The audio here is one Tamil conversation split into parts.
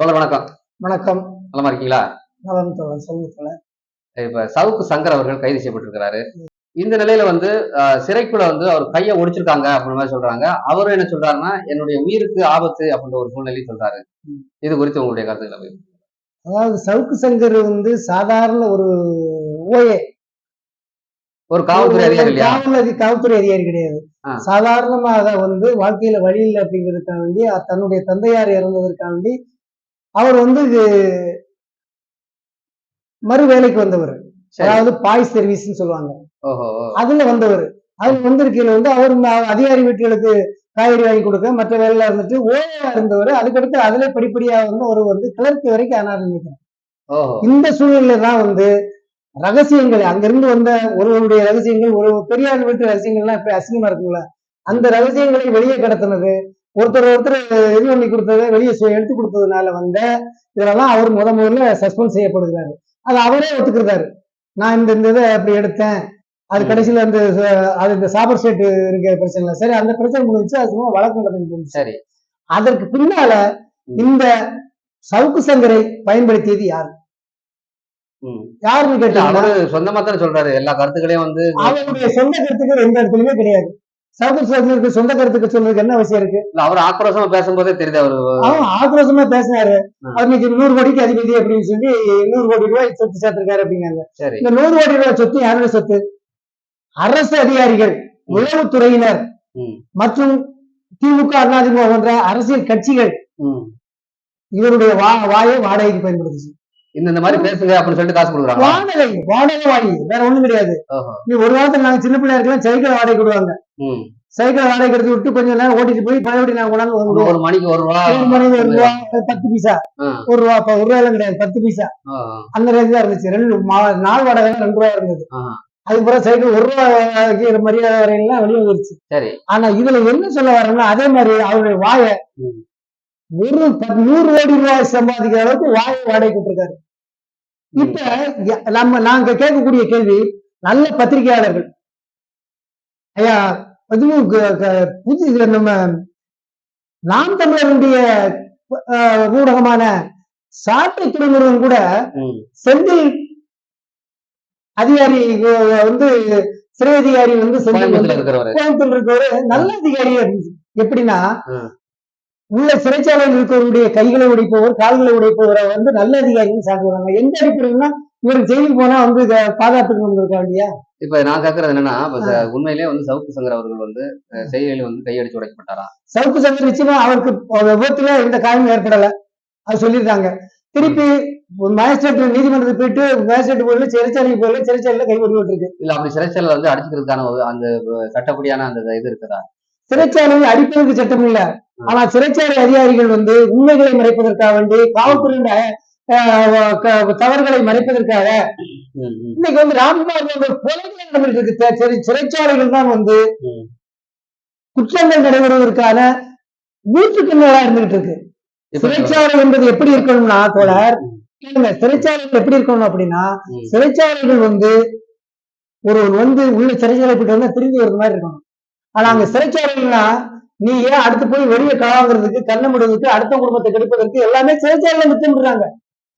தோழர் வணக்கம். வணக்கம். நலமா இருக்கீங்களா? நலன் தோழர் சொல்லுங்க தோழர். இப்ப சவுக்கு சங்கர் அவர்கள் கைது செய்யப்பட்டிருக்கிறாரு. இந்த நிலையில வந்து சிறைக்குள்ள வந்து அவர் கையை ஒடிச்சிருக்காங்க அப்படின்ற மாதிரி சொல்றாங்க. அவரும் என்ன சொல்றாருன்னா என்னுடைய உயிருக்கு ஆபத்து அப்படின்ற ஒரு சூழ்நிலையும் சொல்றாரு. இது குறித்து உங்களுடைய கருத்துக்களை. அதாவது சவுக்கு சங்கர் வந்து சாதாரண ஒரு ஓஏ ஒரு காவல்துறை அதிகாரி காவல் காவல்துறை அதிகாரி கிடையாது. சாதாரணமாக வந்து வாழ்க்கையில வழி இல்லை அப்படிங்கிறதுக்காக வேண்டி தன்னுடைய தந்தையார் இறந்ததற்காக வேண்டி அவர் வந்து இது மறு வேலைக்கு வந்தவர். அதாவது பாய் சர்வீஸ்னு சொல்லுவாங்க. அதுல வந்தவர். அதுல வந்திருக்கையில வந்து அவர் அதிகாரி வீட்டுகளுக்கு காய்கறி வாங்கி கொடுக்க மற்ற வேலையில இருந்துட்டு ஓய்வா இருந்தவர். அதுக்கடுத்து அதுல படிப்படியா வந்து அவர் வந்து கிளர்க்கு வரைக்கும் ஆனார் நினைக்கிறேன். இந்த சூழ்நிலையில தான் வந்து ரகசியங்கள் அங்கிருந்து வந்த ஒருவருடைய ரகசியங்கள் ஒரு பெரியார் வீட்டு ரகசியங்கள்லாம் இப்ப அசிங்கமா இருக்குங்களா அந்த ரகசியங்களை வெளியே கடத்தினது ஒருத்தர் ஒருத்தர் இது பண்ணி கொடுத்ததை வெளியே எடுத்து கொடுத்ததுனால வந்த இதெல்லாம் அவர் முத முதல்ல சஸ்பெண்ட் செய்யப்படுகிறாரு. அது அவரே ஒத்துக்கிறாரு நான் இந்த இந்த இதை அப்படி எடுத்தேன். அது. கடைசியில அந்த அது இந்த சாபர் ஸ்டேட் இருக்க பிரச்சனை இல்லை சரி அந்த பிரச்சனை முடிஞ்சு அது சும்மா வழக்கு நடந்து சரி. அதற்கு பின்னால. இந்த சவுக்கு சங்கரை பயன்படுத்தியது யார். யாருன்னு கேட்டீங்கன்னா அவரு சொந்தமா தானே சொல்றாரு. எல்லா கருத்துக்களையும் வந்து அவருடைய சொந்த கருத்துக்கள் எந்த இடத்துலயுமே கிடையாது. சவுக்கு சங்கருக்கு சொந்த கருத்துக்கள் சொல்றதுக்கு என்ன அவசியம் இருக்கு? அவர் ஆக்ரோஷமா பேசும்போதே தெரியுது அவரு. அவன் ஆக்ரோஷமா பேசினாரு. அவர் இன்னைக்கு நூறு கோடிக்கு அதிபதி அப்படின்னு சொல்லி நூறு கோடி ரூபாய் சொத்து சேர்த்திருக்காரு அப்படிங்காங்க சரி. இந்த நூறு கோடி ரூபாய் சொத்து யாரோட சொத்து? அரசு அதிகாரிகள் உளவுத்துறையினர். மற்றும் திமுக அதிமுக போன்ற அரசியல் கட்சிகள். இவருடைய வா வாயை வாடகைக்கு பயன்படுத்துச்சு. இந்த மாதிரி பேசுங்க அப்படின்னு சொல்லிட்டு காசு கொடுக்குறாங்க. வாடகை வாடகை வாங்கி வேற ஒண்ணும் கிடையாது. நீ ஒரு காலத்துல நாங்க சின்ன பிள்ளையா இருக்கலாம் சைக்கிள் வாடகை கொடுவாங்க. சைக்கிள் வாடகை எடுத்து விட்டு கொஞ்ச நேரம் ஓட்டிட்டு போய் பழையபடி நாங்க கொண்டாந்து ஒரு மணிக்கு ஒரு ரூபா ஒரு மணிக்கு ஒரு ரூபா பத்து பைசா. ஒரு ரூபா ஒரு ரூபாய் கிடையாது பத்து பைசா. அந்த ரேஞ்ச் தான் இருந்துச்சு. ரெண்டு நாள் வாடகை ரெண்டு ரூபா இருந்தது. அதுக்கப்புறம் சைக்கிள் ஒரு ரூபாய்க்கு மரியாதை வரையெல்லாம் வெளியே வந்துருச்சு. சரி. ஆனா இதுல என்ன சொல்ல வரேன்னா அதே மாதிரி அவருடைய வாயை. ஒரு நூறு கோடி ரூபாய் சம்பாதிக்கிற அளவுக்கு வாயை வாடகை கொடுத்திருக்காரு. இப்ப நம்ம நாங்க கேட்கக்கூடிய கேள்வி நல்ல பத்திரிகையாளர்கள். ஐயா அதுவும் புது நம்ம நாம் தமிழருடைய ஊடகமான சாட்டை துறைமுருகன் கூட. செந்தில் அதிகாரி வந்து சிறை அதிகாரி வந்து செந்தில் கோயம்புத்தூர்ல வந்து இருக்கிறவரு. நல்ல இருந்துச்சு எப்படின்னா. உள்ள சிறைச்சாலையில் இருக்கிறவருடைய கைகளை உடைப்பவர் கால்களை உடைப்பவரை வந்து நல்ல அதிகாரின்னு சாப்பிடுவாங்க எந்த அடிப்படையில்னா இவருக்கு ஜெயிலுக்கு போனா வந்து பாதுகாத்துக்கு வந்திருக்கா இல்லையா இப்ப நான் கேக்குறது என்னன்னா உண்மையிலேயே வந்து சவுக்கு சங்கர் அவர்கள் வந்து அஹ், செய்கையில வந்து கையடிச்சு உடைக்கப்பட்டாரா? சவுக்கு சங்கர் நிச்சயமா அவருக்கு விபத்துல எந்த காயமும் ஏற்படல. அது சொல்லியிருக்காங்க. திருப்பி மேஜிஸ்ட்ரேட் நீதிமன்றத்துக்கு போயிட்டு மேஜிஸ்ட்ரேட் போயில சிறைச்சாலைக்கு போயில சிறைச்சாலையில கை ஒடி இருக்கு இல்ல அப்படி சிறைச்சாலையில வந்து அடிச்சுக்கிறதுக்கான அந்த சட்டப்படியான அந்த இது இருக்குதா? சிறைச்சாலையில் அடிப்பதற்கு சட்டம் இல்ல ஆனா சிறைச்சாலை அதிகாரிகள் வந்து உண்மைகளை மறைப்பதற்காக வேண்டி காவல்துறையின் அஹ், க- தவறுகளை மறைப்பதற்காக இன்னைக்கு வந்து ராம்குமார் கொலைகள் சிறை- சிறைச்சாலைகள் தான் வந்து. குற்றங்கள் நடைபெறுவதற்கான வீட்டுக்கு மேலா இருந்துகிட்டு இருக்கு சிறைச்சாலை என்பது எப்படி இருக்கணும்னா தோழர் சிறைச்சாலைகள் எப்படி இருக்கணும் அப்படின்னா. சிறைச்சாலைகள் வந்து ஒருவர் வந்து உள்ள சிறைச்சாலை போயிட்டு வந்தா திரும்பி வருது மாதிரி இருக்கணும் ஆனா அங்க சிறைச்சாலைகள்னா நீ ஏன் அடுத்து போய் வெளியே கலாங்கிறதுக்கு கண்ண முடிவதற்கு அடுத்த குடும்பத்தை கெடுப்பதற்கு எல்லாமே சிறைச்சாலையில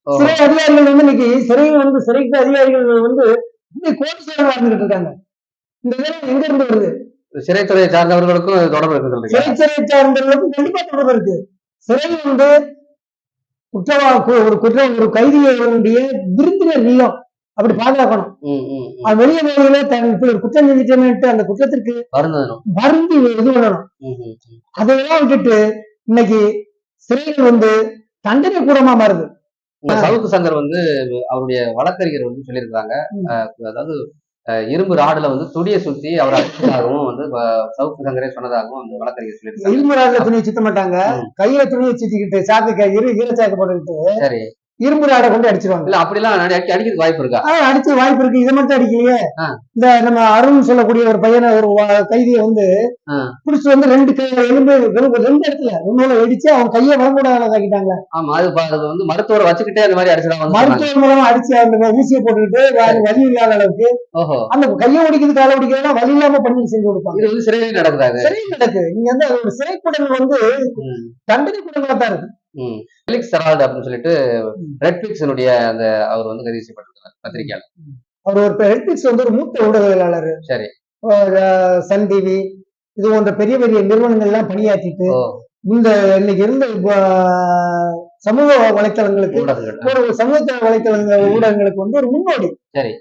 ஓ, சிறை அதிகாரிகள் வந்து இன்னைக்கு சிறையில் வந்து சிறைக்கு அதிகாரிகள் வந்து கோடீஸ்வரர்களா இருந்துகிட்டு இருக்காங்க. இந்த இதெல்லாம் எங்க இருந்து வருது? சிறைத்துறையை சார்ந்தவர்களுக்கும் தொடர்பு இருக்குன்னு சொல்றீங்க சிறை சிறை சார்ந்தவர்களுக்கு கண்டிப்பா தொடர்பு இருக்கு. சிறை வந்து குற்றவா ஒரு குற்றம் ஒரு கைதிகளுடைய விருந்தினர் நீளம் அப்படி பாதுகாக்கணும். அது வெளியே வெளியில தன் இப்படி ஒரு குற்றம் செஞ்சுட்டேன்னுட்டு அந்த குற்றத்திற்கு வருந்தி இது பண்ணணும். அதையெல்லாம் விட்டுட்டு இன்னைக்கு சிறைகள் வந்து தண்டனை கூடமா மாறுது. சவுக்கு சங்கர் வந்து அவருடைய வழக்கறிஞர் வந்து சொல்லியிருக்காங்க. அதாவது இரும்பு ராடுல வந்து துடியை சுத்தி அவர் அடிச்சதாகவும் வந்து சவுக்கு சங்கரே சொன்னதாகவும் அந்த வழக்கறிஞர் சொல்லியிருக்காங்க. இரும்பு ராடுல துணியை சுத்த மாட்டாங்க. கையில துணியை சுத்திக்கிட்டு சாக்கு இரு ஈரச்சாக்கு போட்டுக்கிட்டு சரி. இரும்பு ராடை கொண்டு அடிச்சிருவாங்க இல்ல அப்படிலாம் அடி அடி- அடிக்கிறதுக்கு வாய்ப்பு இருக்கா அடிச்சு வாய்ப்பு இருக்கு இதை மட்டும் அடிக்கலையே. இந்த நம்ம அருண் சொல்லக்கூடிய ஒரு பையனை ஒரு கைதியை வந்து. புடிச்சு வந்து ரெண்டு எலும்பு ரெண்டு இடத்துல ஒண்ணுல வெடிச்சு அவன் கையை வளங்கூடாத ஆக்கிட்டாங்க ஆமா அது வந்து மருத்துவரை வச்சுக்கிட்டே அந்த மாதிரி சொன்னாங்க. மருத்துவ மூலமா அடிச்சு அந்த ஊசியை போட்டுக்கிட்டு வேற வலி இல்லாத அளவுக்கு அந்த கையை ஒடிக்கிறது காலை ஒடிக்கிறதா வலி இல்லாம பண்ணி செஞ்சு கொடுப்பாங்க இது வந்து சிறையில் நடக்குதாது சிறை நடக்கு நீங்க வந்து அது ஒரு சிறை வந்து. தண்டனை குடலா தான் இருக்கு. ஃபெலிக்ஸ் செரால்டு அப்படின்னு சொல்லிட்டு ரெட்ஃபிளிக்ஸினுடைய அந்த அவர் வந்து கைது செய்யப்பட்டிருக்கிறார் பத்திரிகையாளர். அவர் ஒரு ஹெல்பிக்ஸ் வந்து ஒரு மூத்த ஊடகவியலாளர். சரி. சன் டிவி இது போன்ற பெரிய பெரிய நிறுவனங்கள் எல்லாம் பணியாற்றிட்டு இந்த இன்னைக்கு இருந்த சமூக வலைத்தளங்களுக்கு ஒரு சமூக வலைத்தளங்கள் ஊடகங்களுக்கு வந்து ஒரு முன்னோடி. சரி.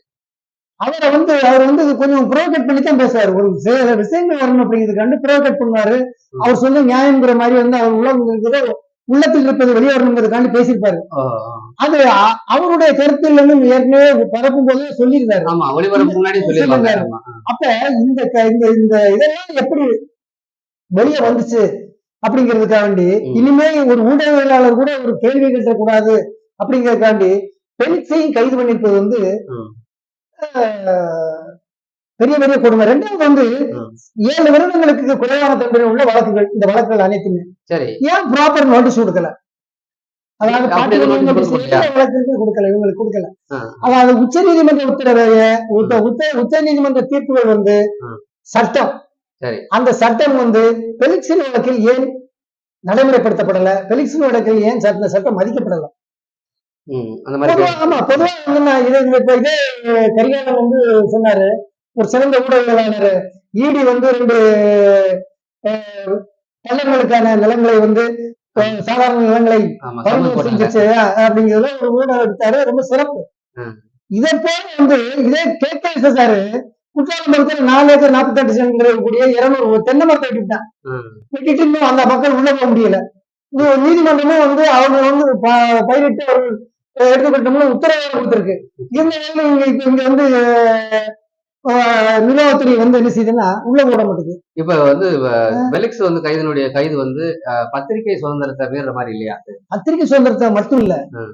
அவரை வந்து அவர் வந்து கொஞ்சம் ப்ரோகேட் பண்ணி தான் பேசுவார் ஒரு சில விஷயங்கள் வரணும் அப்படிங்கிறதுக்காண்டு ப்ரோகேட் பண்ணுவாரு. அவர் சொல்ல நியாயங்கிற மாதிரி வந்து அவர் உள்ள உள்ளத்தில் இருப்பது வெளியே வரணுங்கிறதுக்காண்டி பேசியிருப்பாரு அது அவருடைய கருத்தில் இருந்து ஏற்கனவே பரப்பும் போதே சொல்லியிருந்தாரு. ஆமா ஒளிபரப்பு முன்னாடி. அப்ப இந்த இந்த இந்த இதெல்லாம் எப்படி வெளியே வந்துச்சு ம். இனிமே ஒரு ஊடகவியலாளர் கூட ஒரு கேள்வி கேட்கக்கூடாது அப்படிங்கறதுக்காண்டி பெலிக்ஸையும் கைது பண்ணிருப்பது வந்து பெரிய பெரிய கொடுமை. ரெண்டாவது வந்து. ஏழு வருடங்களுக்கு குறைவான தண்டனை உள்ள வழக்குகள் இந்த வழக்குகள் அனைத்துமே. சரி. ஏன் ப்ராப்பர் நோட்டீஸ் கொடுக்கல? அதாவது இவங்களுக்கு கொடுக்கல. அதாவது உச்ச நீதிமன்ற உத்தரவை உத்த- உச்ச உச்ச நீதிமன்ற தீர்ப்புகள் வந்து. சட்டம். அந்த சட்டம் வந்து பெலிக்ஸின் வழக்கில் ஏன் நடைமுறைப்படுத்தப்படல? பெலிக்ஸின் வழக்கில் ஏன் சட்ட சட்டம் மதிக்கப்படல? ஆமா பொதுவா இது கரிகாலன் வந்து சொன்னாரு. ஒரு சிறந்த ஊடகவியலாளர். ஈடி வந்து ரெண்டு அஹ், பள்ளங்களுக்கான நிலங்களை வந்து சாதாரண நிலங்களை அப்படிங்கிறதுல ஒரு ஊடகம் எடுத்தாரு. ரொம்ப சிறப்பு. இதை போல வந்து இதே கேட்க சார் குற்றாலம் பக்கத்துல நாலு ஏக்கர் நாற்பத்தெட்டு சென்ட் இருக்கக்கூடிய இருநூறு தென்னை மரத்தை வெட்டிட்டான். வெட்டிட்டு இன்னும் அந்த மக்கள் உள்ள போக முடியல. இது நீதிமன்றமும் வந்து அவங்க வந்து பயிரிட்டு அவர்கள் எடுத்துக்கிட்டோம்னு உத்தரவு கொடுத்திருக்கு. இந்த நிலையில இங்க இப்ப இங்க வந்து அஹ், நிர்வாகத்துறை வந்து என்ன செய்யுதுன்னா உள்ள போட மாட்டேங்குது இப்ப வந்து பெலிக்ஸ் வந்து கைதினுடைய கைது வந்து பத்திரிகை சுதந்திரத்தை மீற மாதிரி இல்லையா பத்திரிகை சுதந்திரத்தை மட்டும் இல்ல ம்.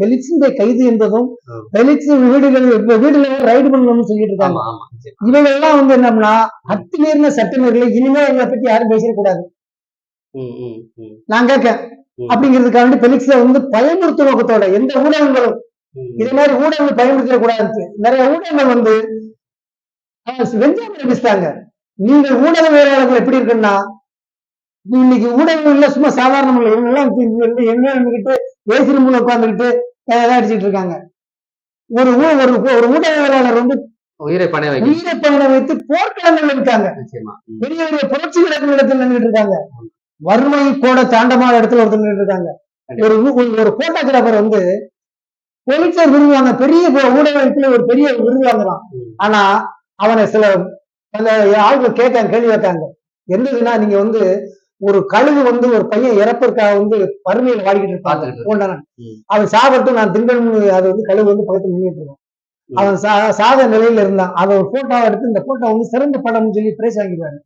பெலிக்ஸுடைய கைது என்பதும். பெலிக்ஸ் வீடுகள் இப்ப வீடுல ரைடு பண்ணணும்னு சொல்லிட்டு இருக்காங்க. இவங்க எல்லாம் வந்து என்னம்னா அத்துமீறின சட்டமீறலை இனிமே எங்களை பத்தி யாரும் பேசிடக்கூடாது நான் கேட்கேன் ம். அப்படிங்கிறதுக்காக பெலிக்ஸ்ல வந்து பயமுறுத்தும் நோக்கத்தோட எந்த ஊடகங்களும். இதே மாதிரி ஊடகங்கள் பயன்படுத்திட கூடாது நிறைய ஊடகங்கள் வந்து வெஞ்சாமல் அடிச்சிட்டாங்க நீங்கள் ஊடகவியலாளர்கள் எப்படி இருக்குன்னா இன்னைக்கு ஊடகங்கள்ல சும்மா சாதாரணம் இல்லை. இவங்க எல்லாம் இப்ப இங்க வந்து என்ன நின்றுக்கிட்டு ஏசி ரூம்ல உட்காந்துக்கிட்டு அடிச்சிட்டு இருக்காங்க. ஒரு ஒரு ஒரு ஊடகவியலாளர் வந்து உயிரை பணைய வைக்க உயிரை வைத்து போர்க்களங்கள் இருக்காங்க பெரிய பெரிய புரட்சி நடக்கும் இடத்துல நின்றுட்டு இருக்காங்க. வறுமை கூட தாண்டமான இடத்துல ஒருத்தர் நின்றுட்டு இருக்காங்க. ஒரு ஒரு- போட்டோகிராஃபர் வந்து போலீசார் விருது வாங்க பெரிய ஊடகத்துல ஒரு பெரிய விருது வாங்கலாம். ஆனா அவனை சில ஆளுங்க கேட்காங்க கேள்வி கேட்காங்க என்னதுன்னா நீங்க வந்து ஒரு கழுகு வந்து ஒரு பையன் இறப்பதற்காக வந்து வறுமையில வாடிக்கிட்டு இருப்பாங்க. அவன் சாகட்டும் நான் திங்கணும்னு அது வந்து கழுகு வந்து பக்கத்துல நின்றுட்டு இருக்கும். அவன் சா சாக நிலையில இருந்தான். அதை ஒரு போட்டோவை எடுத்து இந்த போட்டோ வந்து சிறந்த படம்னு சொல்லி பிரைஸ் வாங்கிடுவாங்க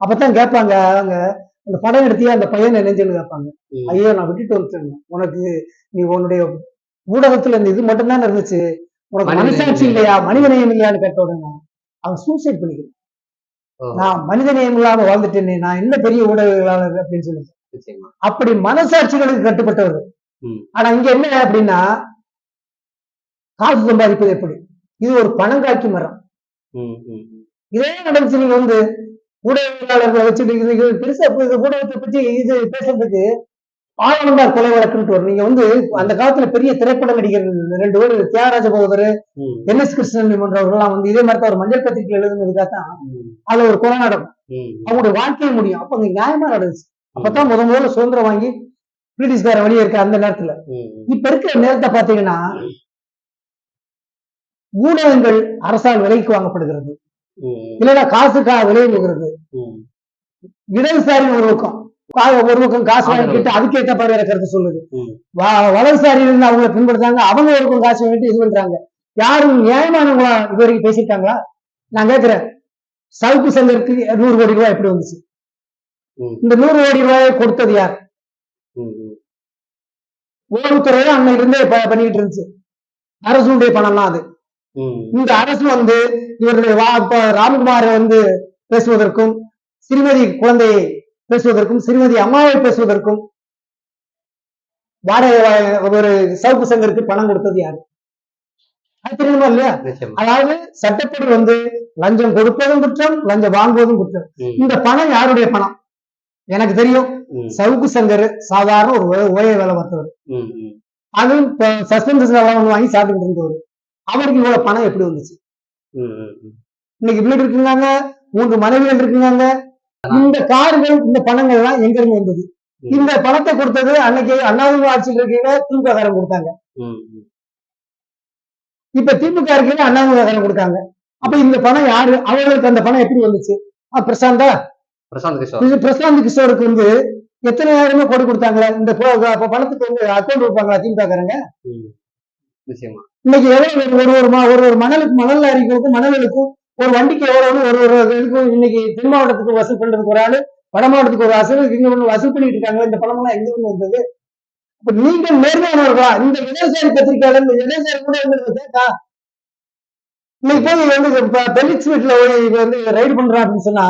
அப்பதான் கேட்பாங்க அவங்க அந்த படம் எடுத்தியா அந்த பையனை நெஞ்சுன்னு கேட்பாங்க. ஐயோ நான் விட்டுட்டு வந்துட்டேன். உனக்கு நீ உன்னுடைய ஊடகத்துல இந்த இது மட்டும்தான் இருந்துச்சு. உனக்கு மனசாட்சி இல்லையா? மனிதநேயம் இல்லையான்னு கேட்ட உடனே அவன் சூசைட் பண்ணிக்கிறான். நான் மனிதநேயம் இல்லாம வாழ்ந்துட்டேனே நான் என்ன பெரிய ஊடகவியலாளர் அப்படின்னு சொல்லி நிச்சயமா. அப்படி மனசாட்சிகளுக்கு கட்டுப்பட்டவர். ஆனா இங்க என்ன அப்படின்னா காசு சம்பாதிப்பது எப்படி? இது ஒரு பணங்காய்க்கு மரம். இதே நடந்துச்சு நீங்க வந்து ஊடகவியலாளர்களை வச்சுட்டு பெருசா ஊடகத்தை பத்தி இது பேசுறதுக்கு ஆழந்தார் கொலை வழக்குன்ட்டு வரும். நீங்க வந்து அந்த காலத்துல பெரிய திரைப்பட நடிகர் ரெண்டு பேர் தியாகராஜ ம், என். எஸ். கிருஷ்ணன் போன்றவர்கள்லாம் வந்து இதே மாதிரி தான் ஒரு மஞ்சள் பத்திரிகை எழுதுனதுக்காக தான் அதுல ஒரு கொலை நடக்கும் அவங்களுடைய வாழ்க்கையை முடியும். அப்ப அங்க நியாயமா நடந்துச்சு. அப்பதான் முத முதல்ல சுதந்திரம் வாங்கி பிரிட்டிஷ்கார வெளியே இருக்க அந்த நேரத்துல. இப்ப இருக்கிற நேரத்தை பாத்தீங்கன்னா ஊடகங்கள் அரசால் விலைக்கு வாங்கப்படுகிறது. இல்லைன்னா காசுக்காக விலை ம். இடதுசாரி ஒரு பக்கம் ஒரு பக்கம் காசு. வாங்கிட்டு அதுக்கேற்ற வேற கருத்து சொல்லுது. ம். வ- வலதுசாரி இருந்து அவங்களை பின்பற்றாங்க அவங்க ஒரு பக்கம் காசு வாங்கிட்டு இது பண்றாங்க. யாரும் நியாயமானவங்களா இது வரைக்கும் பேசியிருக்காங்களா? நான் கேட்கிறேன் சவுக்கு சங்கருக்கு நூறு கோடி ரூபாய் எப்படி வந்துச்சு. இந்த நூறு கோடி ரூபாயை கொடுத்தது யார்? தான் அன்னைக்கு இருந்தே பண்ணிட்டு இருந்துச்சு. அரசுடைய பணம்லாம் அது. இந்த அரசு வந்து இவருடைய ராம்குமாரை வந்து பேசுவதற்கும் ஸ்ரீமதி குழந்தையை பேசுவதற்கும் ஸ்ரீமதி அம்மாவை பேசுவதற்கும் வாடகை ஒரு சவுக்கு சங்கருக்கு பணம் கொடுத்தது யாரு? அது தெரியுமா இல்லையா? அதாவது சட்டப்படி வந்து லஞ்சம் கொடுப்பதும் குற்றம் லஞ்சம் வாங்குவதும் குற்றம். இந்த பணம் யாருடைய பணம்? எனக்கு தெரியும். சவுக்கு சங்கர் சாதாரண ஒரு ஓய- வேலை பார்த்தவர். ம், ம், அது சஸ்பென்சஸ் எல்லாம் வாங்கி சாப்பிட்டுட்டு இருந்தவர். அவருக்கு இவ்வளவு பணம் எப்படி வந்துச்சு. இன்னைக்கு வீடு இருக்குங்க மூன்று மனைவிகள் இருக்குங்க இந்த கார்கள் இந்த பணங்கள் எல்லாம் எங்க இருந்து வந்தது. இந்த பணத்தை கொடுத்தது அன்னைக்கு அண்ணாதிமுக ஆட்சியில் இருக்கையில திமுக காரன் கொடுத்தாங்க. இப்ப திமுக இருக்கையில அண்ணாதிமுக காரன் கொடுத்தாங்க அப்ப இந்த பணம் யாரு? அவங்களுக்கு அந்த பணம் எப்படி வந்துச்சு? பிரசாந்தா. பிரசாந்த் கிஷோர். பிரசாந்த் கிஷோருக்கு வந்து எத்தனை ஆயிரமே கோடி கொடுத்தாங்களா? இந்த பணத்துக்கு வந்து அக்கௌண்ட் வைப்பாங்களா திமுக காரங்க இன்னைக்கு எவ்வளவு ஒரு ஒரு மணலுக்கு மணல் லாரிகளுக்கும் மணலுக்கும் ஒரு வண்டிக்கு எவ்வளவு ஒரு ஒரு இதுக்கும் இன்னைக்கு தென் மாவட்டத்துக்கு வசூல் பண்றதுக்கு ஒரு ஆளு வட மாவட்டத்துக்கு ஒரு வசூல் இங்க ஒண்ணு வசூல் பண்ணிட்டு இருக்காங்க இந்த பணம் எல்லாம் எங்க இருந்து வந்தது? இப்ப நீங்க நேர்மையானவர்களா? இந்த இடதுசாரி பத்திரிகையாளர் இந்த இடதுசாரி கூட வந்து கேட்டா இன்னைக்கு போய் வந்து பெலிக்ஸ் வீட்டுல வந்து ரைடு பண்றான் அப்படின்னு சொன்னா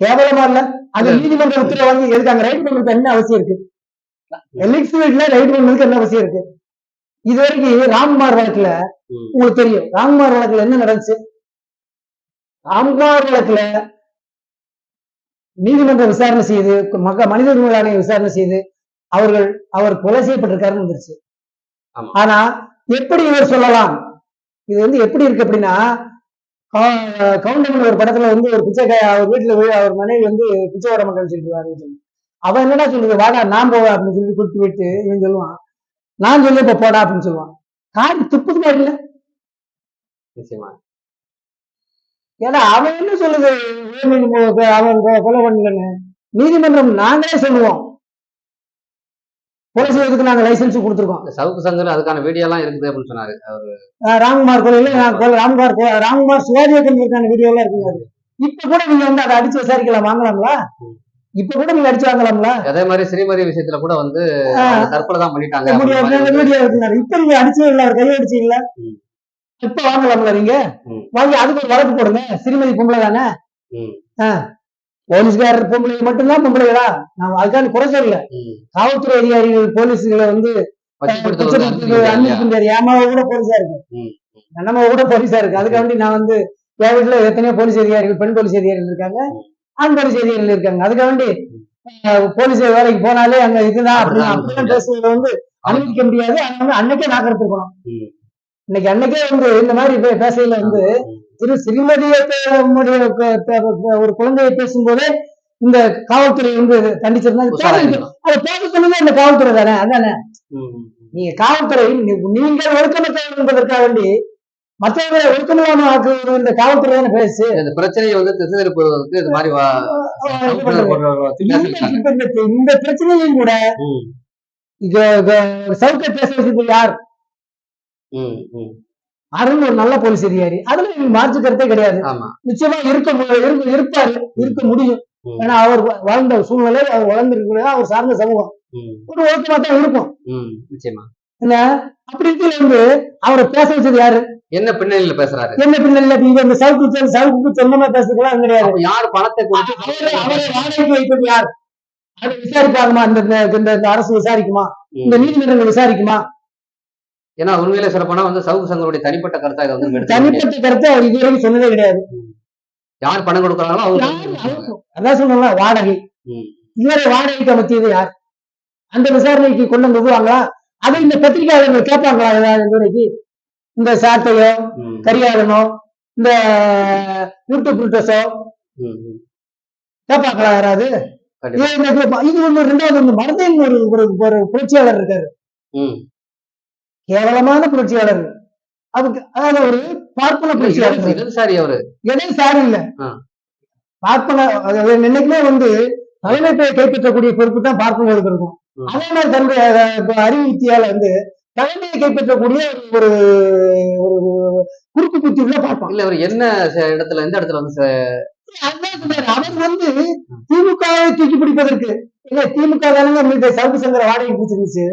கேவலமா இல்ல? அந்த. நீதிமன்ற உத்தரவு வாங்கி எதுக்கு அங்க ரைடு பண்றதுக்கு என்ன அவசியம் இருக்கு? பெலிக்ஸ் வீட்டுல ரைடு பண்றதுக்கு என்ன அவசியம் இருக்கு? இது வரைக்கும் ராம்குமார் வழக்குல உங்களுக்கு தெரியும் ராம்குமார் வழக்குல என்ன நடந்துச்சு? வழக்குல நீதிமன்றம் விசாரணை செய்து மக மனித உரிமை ஆணையம் விசாரணை செய்து அவர்கள் அவர் கொலை செய்யப்பட்டிருக்காருன்னு வந்துருச்சு. ஆனா எப்படி இவர் சொல்லலாம்? இது வந்து எப்படி இருக்கு அப்படின்னா கா- கவுண்டமணி ஒரு படத்துல வந்து ஒரு பிச்சைக்காய அவர் வீட்டுல போய் அவர் மனைவி வந்து பிச்சை மக்கள் சொல்லிட்டு அவன் என்னடா சொல்லுது? வாடா நான் போவா அப்படின்னு சொல்லி கொடுத்து விட்டு இவன் சொல்லுவான். நான் சொல்லி இப்ப போடா அப்படின்னு சொல்லுவான். காரி துப்புது மாதிரி இல்ல? நிச்சயமா. ஏன்னா அவன் என்ன சொல்லுது? அவன் கொலை பண்ணலன்னு. நீதிமன்றம் நாங்களே சொல்லுவோம். கொலை செய்வதற்கு நாங்க லைசன்ஸ் கொடுத்துருக்கோம். சவுக்கு சங்கர் அதுக்கான வீடியோ எல்லாம் இருக்குது அப்படின்னு சொன்னாரு. அவரு ராம்குமார் கொலையில ராம்குமார் ராம்குமார் சுவாதியத்திற்கான வீடியோ எல்லாம் இருக்குங்க இப்ப கூட நீங்க வந்து அதை அடிச்சு விசாரிக்கலாம் வாங்கலாம்ல? இப்ப கூட நீங்க அடிச்சு வாங்கலாம்ல? அதே மாதிரி ஸ்ரீமதி விஷயத்துல கூட வந்து தற்கொலை தான் பண்ணிட்டாங்க இப்ப நீங்க அடிச்சு இல்ல அவர் கையை அடிச்சீங்களா ம். இப்ப வாங்கலாம்ல நீங்க. வாங்கி அதுக்கு ஒரு வழக்கு போடுங்க. ஸ்ரீமதி பொம்பளை தானே. போலீஸ்காரர் பொம்பளை மட்டும்தான் பொம்பளைகளா? நான் அதுக்கான குறை சொல்லல. காவல்துறை அதிகாரிகள் போலீஸ்களை வந்து ஏமாவ கூட போலீஸா இருக்கு. நம்ம கூட போலீஸா இருக்கு. அதுக்காண்டி நான் வந்து என் வீட்டுல எத்தனையோ போலீஸ் அதிகாரிகள் பெண் போலீஸ் அதிகாரிகள் இருக்காங்க. ஆண் போலீஸ் அதிகாரிகள் இருக்காங்க. அதுக்காண்டி போலீஸ் வேலைக்கு போனாலே அங்க இதுதான் அப்படிதான் அப்படிதான் பேசுறத வந்து அனுமதிக்க முடியாது. அன்னைக்கே நாக்கெடுத்துக்கணும் ம். இன்னைக்கு அன்னைக்கே வந்து இந்த மாதிரி பேசையில வந்து திரு ஸ்ரீமதியை ஒரு குழந்தையை பேசும்போதே இந்த காவல்துறை வந்து கண்டிச்சிருந்தா அது பேச சொன்னது இந்த காவல்துறை தானே அதானே. நீங்க காவல்துறை நீங்கள் ஒழுக்கமற்றவர் என்பதற்காக வேண்டி மற்றவர்களை ஒழுக்கமில்லாம ஆக்குவது இந்த காவல்துறை தானே பேசு? இந்த பிரச்சனையை வந்து திசை திருப்புவதற்கு இது மாதிரி இந்த- பிரச்சனையும் கூட இது சவுக்க பேச வச்சது யார். அருண் ஒரு நல்ல போலீஸ் அதிகாரி. அதுல எனக்கு மாற்று கருத்தே கிடையாது நிச்சயமா இருக்க மு- இருக்கு- இருப்பாரு இருக்க முடியும். ஏன்னா அவர் வாழ்ந்த சூழ்நிலை அவர் வளர்ந்துருக்கு அவர் சார்ந்த சமூகம். ஒரு ஒழுக்கமா தான் இருக்கும். நிச்சயமா. என்ன? அப்படி வந்து அவரை பேச வச்சது யாரு? என்ன பின்னணியில பேசுறாரு? என்ன பின்னணியில? நீங்க இந்த சவுக்கு சவுக்கு சொந்தமா பேசுறதுலாம் கிடையாது. யார் பணத்தை கொடுத்து அவரை வாடகைக்கு வைத்தது யார்? அதை விசாரிப்பாங்கம்மா இந்த அரசு விசாரிக்குமா? இந்த. நீதிமன்றங்கள் விசாரிக்குமா? ஏன்னா உண்மையிலே சொல்ல போனா வந்து சவுக்கு சங்கருடைய தனிப்பட்ட கருத்தா இதை வந்து. தனிப்பட்ட கருத்தை அவர் இதுவரைக்கும் சொன்னதே கிடையாது யார் பணம் கொடுக்குறாங்களோ அவங்க அதான் சொன்னாங்க வாடகை ம். இவரை வாடகைக்கு அமர்த்தியது யார் அந்த விசாரணைக்கு கொண்டு வந்து விடுவாங்களா அதை இந்த பத்திரிகையாளர்கள் கேட்பாங்களா ஏதாவது இதுவரைக்கு இந்த சாட்டையோ கரியாளனோ இந்த யூடியூப் ம். கேட்பாங்களா யாராவது. இது ஒண்ணு ரெண்டாவது ஒண்ணு மரதேன் ஒரு ஒரு புரட்சியாளர் இருக்காரு. கேவலமான புரட்சியாளர் அதுக்கு அதாவது ஒரு பார்ப்பன புரட்சியாளர் இடது- இடதுசாரி அவரு இடையே சாரி இல்ல. பார்ப்பன என்னைக்குமே வந்து தலைமைப்பை கைப்பற்றக்கூடிய பொறுப்பு தான் பார்ப்பனர்களுக்கு இருக்கும். அதே மாதிரி தன்னுடைய அறிவுத்தியால வந்து தலைமையை கைப்பற்றக்கூடிய ஒரு ஒரு குறுக்கு புத்தி உள்ள பார்ப்பான் இல்ல அவர் என்ன இடத்துல எந்த இடத்துல வந்து. அவர் வந்து திமுகவை தூக்கி பிடிப்பதற்கு இல்ல திமுக தானங்க மீது சவுக்கு சங்கர வாடகை பிடிச்சிருந்துச்சு.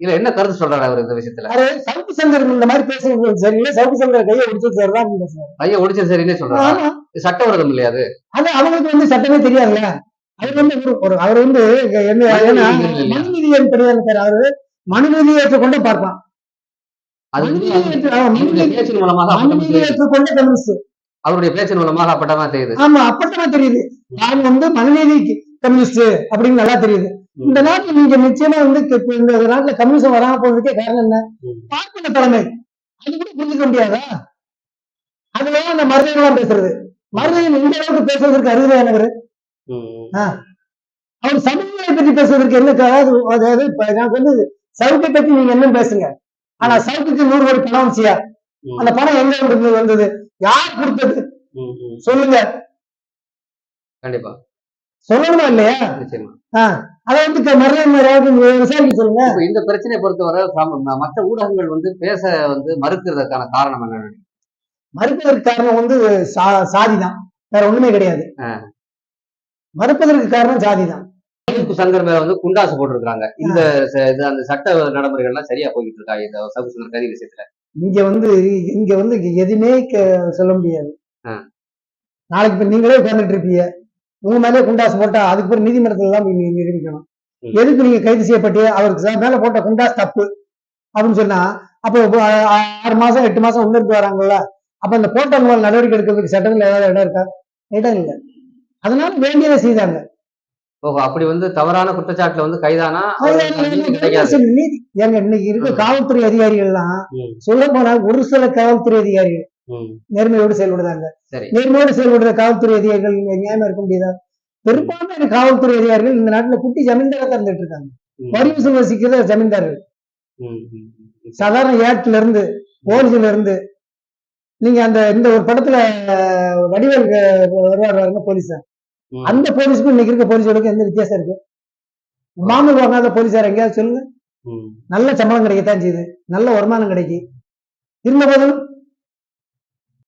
இல்ல என்ன கருத்து சொல்றாரு அவர் இந்த விஷயத்துல? அது சவுக்கு சங்கர் இந்த மாதிரி பேசுறது சரியில்லை சவுக்கு சங்கர கையை பிடிச்சது சரிதான் பேசுறாரு கையை ஒடிச்சது சரின்னே சொல்றாரு? ஆமா. இது சட்டவிரோதம் இல்லையா அது? அது அவங்களுக்கு வந்து சட்டமே தெரியாதுல்ல. அவர் வந்து ஒரு- அவர் வந்து என்ன ஏன்னா மனுநீதி இல்லையா? மனுநீதியம் தெரியாது அவரு மனுநீதி ஏற்றுக்கொண்டு பார்ப்பான். அவருடைய பேச்சின் மூலமாக அப்பட்டமா தெரியுது. ஆமா அப்பட்டமா தெரியுது. நான் வந்து மனுநீதி கம்யூனிஸ்ட் அப்படின்னு நல்லா தெரியுது. இந்த நாட்டுல நீங்க நிச்சயமா வந்து இந்த நாட்டுல கம்யூனிசம் வராம போனதுக்கே காரணம் என்ன. பார்ப்பன தலைமை அது கூட புரிஞ்சுக்க முடியாதா? அதுலதான் அந்த மருதைகள்லாம் பேசுறது. மருதைகள் இந்த அளவுக்கு பேசுவதற்கு ம். அவர் சமூகங்களை பற்றி பேசுவதற்கு என்ன அதாவது எனக்கு வந்து சவுக்கை பத்தி நீங்க என்ன பேசுங்க. ஆனா சவுக்குக்கு நூறு கோடி பணம் வந்துச்சியா அந்த பணம் எங்க வந்தது? யார் கொடுத்தது. சொல்லுங்க. கண்டிப்பா. சொல்லணுமா இல்லையா? அதை வந்து யாராவது விசாரிக்க சொல்லுங்க. இந்த பிரச்சனையை பொறுத்தவரை மற்ற ஊடகங்கள் வந்து பேச வந்து மறுக்கிறதுக்கான காரணம் என்ன மறுப்பதற்கு காரணம் வந்து சா- சாதிதான். வேற ஒண்ணுமே கிடையாது. மறுப்பதற்கு காரணம் சாதிதான். சங்கர் மேல வந்து குண்டாசு போட்டிருக்காங்க இந்த இது அந்த சட்ட நடைமுறைகள் எல்லாம் சரியா போய்கிட்டு இருக்கா இந்த சங்கர் கைது விஷயத்துல. இங்க வந்து இங்க வந்து எதுவுமே சொல்ல முடியாது. நாளைக்கு இப்ப நீங்களே உட்கார்ந்துட்டு இருப்பீங்க. உங்க மேலே குண்டாசு போட்டா அதுக்கு பிறகு நீதிமன்றத்துல தான் போய் நிரூபிக்கணும். எதுக்கு நீங்க கைது செய்யப்பட்டு அவருக்கு மேல போட்ட குண்டாஸ் தப்பு அப்படின்னு சொன்னா அப்போ ஆறு மாசம் எட்டு மாசம் இருந்து வராங்கல்ல அப்ப அந்த போட்டவங்க நடவடிக்கை எடுக்கிறதுக்கு சட்டத்துல ஏதாவது இடம் இருக்கா? இடம் இல்லை. அதனால வேண்டியதை செய்தாங்க. ஓஹோ அப்படி வந்து தவறான குற்றச்சாட்டுல வந்து கைதானா? ஏங்க இன்னைக்கு இருக்க. காவல்துறை அதிகாரிகள்லாம் ம். சொல்ல போனா ஒரு சில காவல்துறை அதிகாரிகள் நேர்மையோடு செயல்படுறாங்க நேர்மையோடு செயல்படுற காவல்துறை அதிகாரிகள் நியாயமா இருக்க முடியுதா? பெரும்பான்மையான காவல்துறை அதிகாரிகள் இந்த நாட்டுல குட்டி ஜமீன்தாரா தான் இருந்துட்டு இருக்காங்க வரி வசூல் வசிக்கிற ஜமீன்தார்கள். சாதாரண ஏட்ல இருந்து போலீஸ்ல இருந்து நீங்க அந்த இந்த ஒரு படத்துல வடிவேல் வருவார் பாருங்க போலீஸ். அந்த போலீஸ்க்கும் இன்னைக்கு இருக்க போலீஸோட எந்த வித்தியாசம் இருக்கு? மாமூல் வாங்காத போலீஸார் எங்கேயாவது சொல்லுங்க. நல்ல சம்பளம் கிடைக்கத்தான் செய்யுது. நல்ல வருமானம் கிடைக்கும் இருந்த போதிலும்